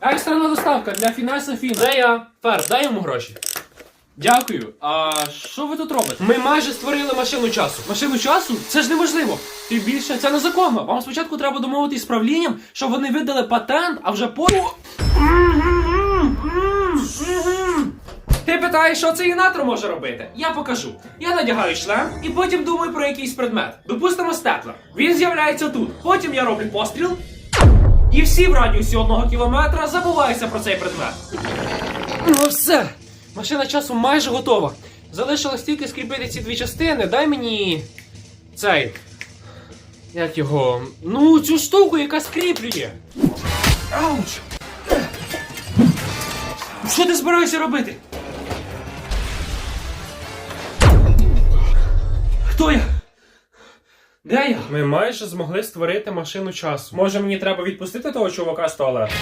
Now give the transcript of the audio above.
Екстрена доставка для фінансів фін. Де я? Фер, дай йому гроші. Дякую. А що ви тут робите? Ми майже створили машину часу. Машину часу? Це ж неможливо. Тим більше це незаконно. Вам спочатку треба домовитись з правлінням, щоб вони видали патент, а вже потім. Ти питаєш, що цей інатор може робити? Я покажу. Я надягаю шлем і потім думаю про якийсь предмет. Допустимо, степлер. Він з'являється тут. Потім я роблю постріл. І всі в радіусі одного кілометра забуваються про цей предмет. Ну все. Машина часу майже готова. Залишилось тільки скріпити ці дві частини. Дай мені. цей. Як його. Ну, цю штуку, яка скріплює. Ауч! Що ти збираєшся робити? Хто я? Де я? Ми майже змогли створити машину часу. Може мені треба відпустити того чувака з туалету?